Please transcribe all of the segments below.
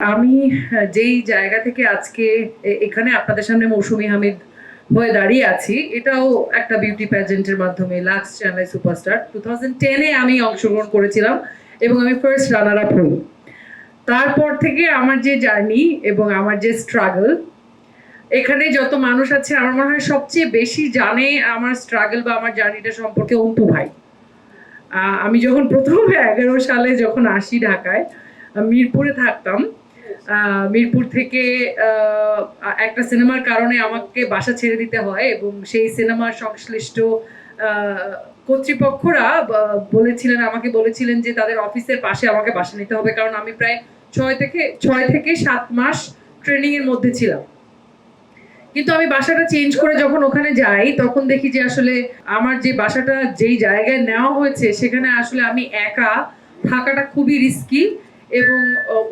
আমি আহ, যেই জায়গা থেকে আজকে এখানে আপনাদের সামনে মৌসুমী হামিদ হয়ে দাঁড়িয়ে আছি এটাও একটা বিউটি প্যাজেন্টের মাধ্যমে Lux channel superstar two thousand টেনে আমি অংশগ্রহণ করেছিলাম এবং আমি ফার্স্ট রানার আপ হই। তারপর থেকে আমার যে জার্নি এবং আমার যে স্ট্রাগল এখানে যত মানুষ আছে আমার মনে হয় সবচেয়ে বেশি জানে আমার স্ট্রাগল বা আমার জার্নিটা সম্পর্কে অন্তু ভাই। আমি যখন প্রথম এগারো সালে যখন আসি ঢাকায় মিরপুরে থাকতাম মিরপুর থেকে একটা সিনেমার কারণে আমাকে বাসা ছেড়ে দিতে হয় এবং সেই সিনেমার সংশ্লিষ্ট কর্তৃপক্ষরা বলেছিলেন, আমাকে বলেছিলেন যে তাদের অফিসের পাশে আমাকে বাসা নিতে হবে কারণ আমি প্রায় ছয় থেকে ছয় থেকে সাত মাস ট্রেনিং এর মধ্যে ছিলাম। কিন্তু আমি বাসাটা চেঞ্জ করে যখন ওখানে যাই, তখন দেখি যে আসলে আমার যে বাসাটা যেই জায়গায় নেওয়া হয়েছে, সেখানে আসলে আমি একা থাকাটা খুবই রিস্কি এবং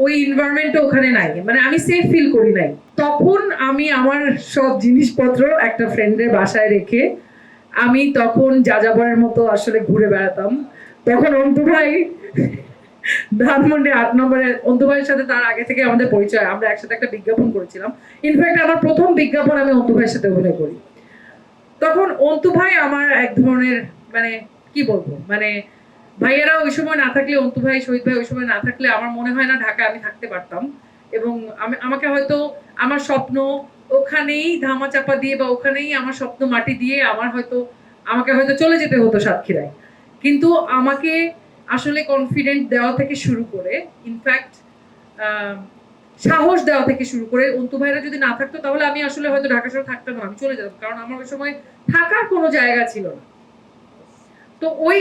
ওই এনভায়রনমেন্টও ওখানে নাই। মানে আমি সেফ ফিল করি নাই। তখন আমি আমার সব জিনিসপত্র একটা ফ্রেন্ডের বাসায় রেখে আমি তখন যাযাবরের মতো আসলে ঘুরে বেড়াতাম। তখন অন্তু ভাই ধানমন্ডি আট নম্বরে অন্তু ভাইয়ের সাথে তার আগে থেকে আমাদের পরিচয়, আমরা একসাথে একটা বিজ্ঞাপন করেছিলাম। ইনফ্যাক্ট আমার প্রথম বিজ্ঞাপন আমি অন্তু ভাইয়ের সাথে অভিনয় করি। তখন অন্তু ভাই আমার এক ধরনের মানে কি বলব? মানে ভাইয়েরা, ওই সময় না থাকলে, অন্তু ভাই, শহীদ ভাই, ওই সময় না থাকলে আমার মনে হয় না ঢাকা আমি থাকতে পারতাম। এবং আমি, আমাকে হয়তো আমার স্বপ্ন ওখানেই ধামা চাপা দিয়ে বা ওখানেই আমার স্বপ্ন মাটি দিয়ে আমার হয়তো, আমাকে হয়তো চলে যেতে হতো সাতক্ষীরায়। কিন্তু আমাকে আসলে কনফিডেন্ট দেওয়া থেকে শুরু করে ইনফ্যাক্ট সাহস দেওয়া থেকে শুরু করে, অন্তু ভাইরা যদি না থাকতো, তাহলে আমি আসলে হয়তো ঢাকা শহরে থাকতাম না, আমি চলে যেতাম। কারণ আমার ওই সময় থাকার কোনো জায়গা ছিল না। তো ওই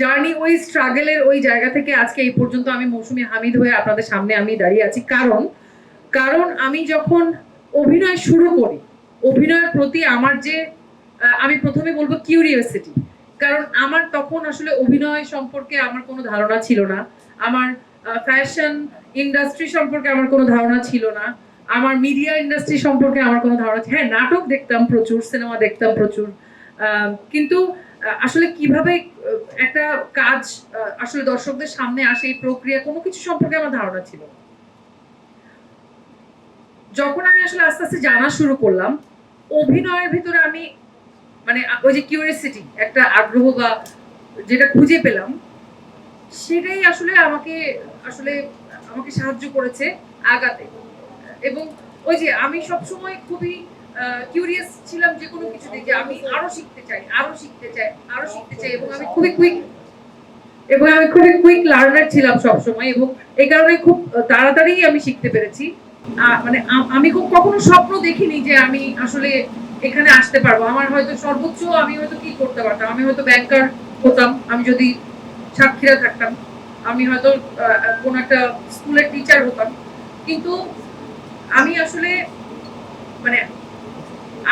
জার্নি ওই স্ট্রাগলের ওই জায়গা থেকে আজকে এই পর্যন্ত আমি মৌসুমী হামিদ হয়ে আপনাদের সামনে আমি দাঁড়িয়ে আছি। কারণ কারণ আমি যখন অভিনয় শুরু করি, অভিনয়ের প্রতি আমার যে আমি প্রথমে বলব কিউরিয়াসিটি কারণ আমার তখন আসলে অভিনয় সম্পর্কে আমার কোনো ধারণা ছিল না, আমার ফ্যাশন ইন্ডাস্ট্রি সম্পর্কে আমার কোনো ধারণা ছিল না, আমার মিডিয়া ইন্ডাস্ট্রি সম্পর্কে আমার কোনো ধারণা হ্যাঁ নাটক দেখতাম প্রচুর সিনেমা দেখতাম প্রচুর কিন্তু আসলে কীভাবে একটা কাজ আসলে দর্শকদের সামনে আসে এই প্রক্রিয়া, কোনো কিছু সম্পর্কে আমার ধারণা ছিল যখন আমি আসলে আস্তে আস্তে জানা শুরু করলাম, অভিনয়ের ভিতরে আমি মানে ওই যে কিউরিয়াসিটি একটা আগ্রহ বা যেটা খুঁজে পেলাম, সেটাই আসলে আমাকে আসলে আমাকে সাহায্য করেছে আগাতে। এবং ওই যে আমি সবসময় খুবই কিউরিয়াস ছিলাম যে কোনো কিছুতে যে আমি আরও শিখতে চাই, আরও শিখতে চাই, আরও শিখতে চাই এবং আমি খুবই কুইক এবং আমি খুবই কুইক লার্নার ছিলাম সব সময় এবং এই কারণে খুব তাড়াতাড়ি আমি শিখতে পেরেছি। মানে আমি খুব কখনো স্বপ্ন দেখিনি যে আমি আসলে এখানে আসতে পারব। আমার হয়তো সর্বোচ্চ আমি হয়তো কি করতে পারতাম? আমি হয়তো ব্যাংকার হতাম। আমি যদি সাক্ষীরা থাকতাম, আমি হয়তো কোন একটা স্কুলের টিচার হতাম। কিন্তু আমি আসলে মানে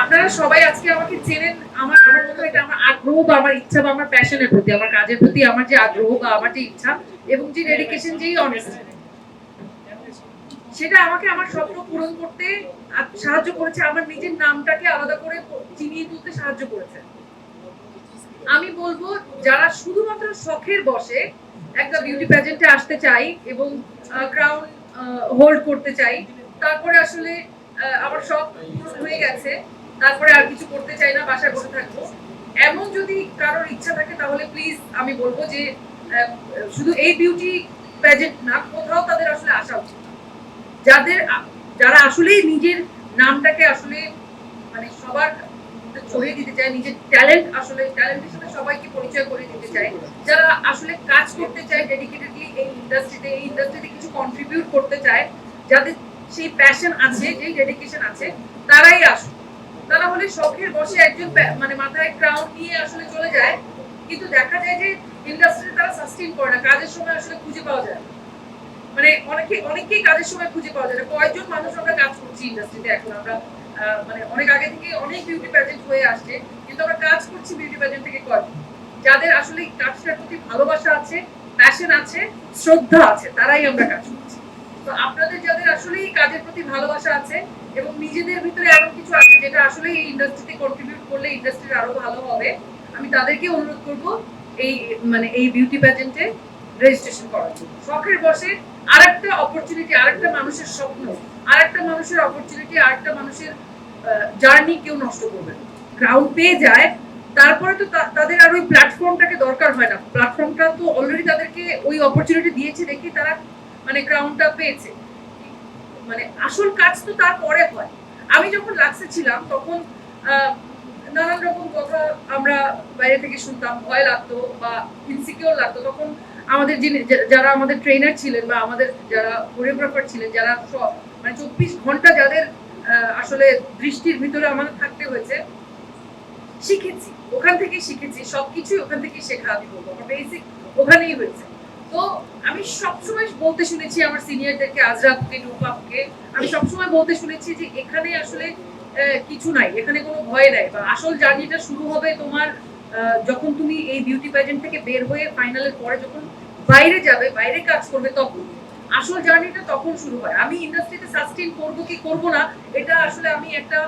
আপনারা সবাই আজকে আমাকে চেনেন, আমার আমার মনে এটা আমার আগ্রহ বা আমার ইচ্ছা বা আমার প্যাশনের প্রতি, আমার কাজের প্রতি, আমার যে আগ্রহ বা আমার যে ইচ্ছা এবং যে ডেডিকেশন যেই অনেস্টি সেটা আমাকে আমার স্বপ্ন পূরণ করতে সাহায্য করেছে, আমার নিজের নামটাকে আলাদা করে চিনিয়ে তুলতে সাহায্য করেছে। আমি বলব, যারা শুধুমাত্র শখের বসে একটা বিউটি প্যাজেন্টে আসতে চাই এবং ক্রাউন হোল্ড করতে চাই, তারপরে আসলে আমার শখ হয়ে গেছে। তারপরে আর কিছু করতে চাই না, বাসায় বসে থাকব। এমন যদি কারোর ইচ্ছা থাকে, তাহলে প্লিজ আমি বলব যে শুধু এই বিউটি প্যাজেন্ট না, কোথাও তাদের আসলে আসা উচিত যাদের যারা আসলেই নিজের নামটাকে আসলে মানে সবার ছড়িয়ে দিতে চায়, নিজের ট্যালেন্ট আসলে ট্যালেন্টের সাথে সবাইকে পরিচয় করে দিতে চায়, যারা আসলে কাজ করতে চায় ডেডিকেটেডলি এই ইন্ডাস্ট্রিতে এই ইন্ডাস্ট্রিতে কিছু কন্ট্রিবিউট করতে চায়, যাদের সেই প্যাশন আছে, যেই ডেডিকেশন আছে, তারাই হলে শখের বসে একজন মানে মাথায় ক্রাউন নিয়ে আসলে চলে যায়। কিন্তু দেখা যায় যে ইন্ডাস্ট্রিতে তারা সাস্টেইন করে না, কাজের সময় আসলে খুঁজে পাওয়া যায় মানে অনেকে অনেকেই কাজের সময় খুঁজে পাওয়া যায় না। কয়েকজন মানুষ আমরা কাজ করছি ইন্ডাস্ট্রিতে এখন। আমরা মানে অনেক আগে থেকে অনেক বিউটি প্যাজেন্ট হয়ে আসছে, কিন্তু আমরা কাজ করছি বিউটি প্যাজেন্ট থেকে কয়েকজন। যাদের আসলে কাজটার প্রতি ভালোবাসা আছে প্যাশন আছে, শ্রদ্ধা আছে, তারাই আমরা কাজ করছি। তো আপনাদের যাদের আসলে এই কাজের প্রতি ভালোবাসা আছে এবং নিজেদের ভিতরে এমন কিছু আছে যেটা আসলে এই ইন্ডাস্ট্রিতে কন্ট্রিবিউট করলে ইন্ডাস্ট্রির আরও ভালো হবে, আমি তাদেরকে অনুরোধ করব এই মানে এই বিউটি প্যাজেন্টে রেজিস্ট্রেশন করার জন্য। শখের বসে আরেকটা অপরচুনিটি আরেকটা মানুষের স্বপ্ন, আরেকটা মানুষের অপরচুনিটি আরেকটা মানুষের জার্নি কেউ নষ্ট করবে ক্রাউন পেয়ে যায়, তারপরে তো তাদের আর ওই প্ল্যাটফর্মটাকে দরকার হয় না। প্ল্যাটফর্মটা তো অলরেডি তাদেরকে ওই অপরচুনিটি দিয়েছে দেখি তারা মানে ক্রাউনটা পেয়েছে মানে আসল কাজ তো তারপরে হয়। আমি যখন লাক্সে ছিলাম, তখন নানান রকম কথা আমরা বাইরে থেকে শুনতাম, ভয় লাগতো বা ইনসিকিউর লাগতো। তখন আমাদের যিনি যারা আমাদের ট্রেনার ছিলেন বা আমাদের যারা কোরিওগ্রাফার ছিলেন, যারা সব মানে চব্বিশ ঘণ্টা যাদের আসলে দৃষ্টির ভিতরে আমাদের থাকতে হয়েছে, শিখেছি। ওখান থেকে শিখেছি। সবকিছুই ওখান থেকে শেখা আমি বলব। আমার বেসিক ওখানেই হয়েছে। তো আমি সবসময় বলতে শুনেছি আমার সিনিয়রদেরকে, আজরাতকে রূপাপকে আমি সবসময় বলতে শুনেছি যে এখানে আসলে কিছু নাই, এখানে কোনো ভয় নাই বা আসল জার্নিটা শুরু হবে তোমার যখন তুমি এই বিউটি প্যাজেন্ট থেকে বের হয়ে ফাইনালের পরে যখন বাইরে যাবে, বাইরে কাজ করবে তখন, আসল জার্নিটা তখন শুরু হয়। আমি ইন্ডাস্ট্রিতে সাস্টেইন করব কি করব না, এটা আসলে আমি একটা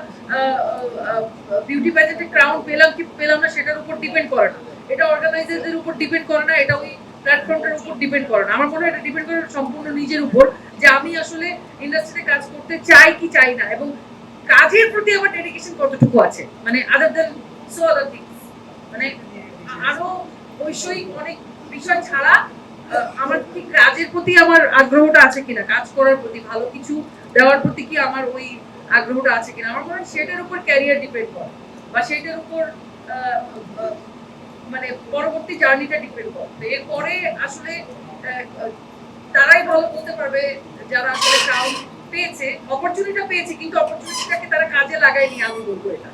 বিউটি প্যাজেন্টে ক্রাউন পেলাম কি পেলাম না, সেটার উপর ডিপেন্ড করে না। এটা অর্গানাইজারদের উপর ডিপেন্ড করে না, এটা ওই প্ল্যাটফর্মটার উপর ডিপেন্ড করে না। আমার মনে হয় এটা ডিপেন্ড করে সম্পূর্ণ নিজের উপর যে আমি আসলে ইন্ডাস্ট্রিতে কাজ করতে চাই কি চাই না এবং কাজের প্রতি আমার ডেডিকেশন কতটুকু আছে? মানে আদার দেন সো আদার থিংস মানে আরও বৈষয়িক অনেক বিষয় ছাড়া আমার কি কাজের প্রতি আমার আগ্রহটা আছে কিনা, কাজ করার প্রতি ভালো কিছু দেওয়ার প্রতি কি আমার ওই আগ্রহটা আছে কিনা, আমার মনে হয় সেটার উপর ক্যারিয়ার ডিপেন্ড করে বা সেটার উপর মানে পরবর্তী জার্নিটা ডিপেন্ড করবে এরপরে আসলে তারাই ভালো বলতে পারবে যারা আসলে টাউন পেয়েছে অপরচুনিটিটা পেয়েছে, কিন্তু অপরচুনিটিটাকে তারা কাজে লাগায়নি, আমি বলব এটা।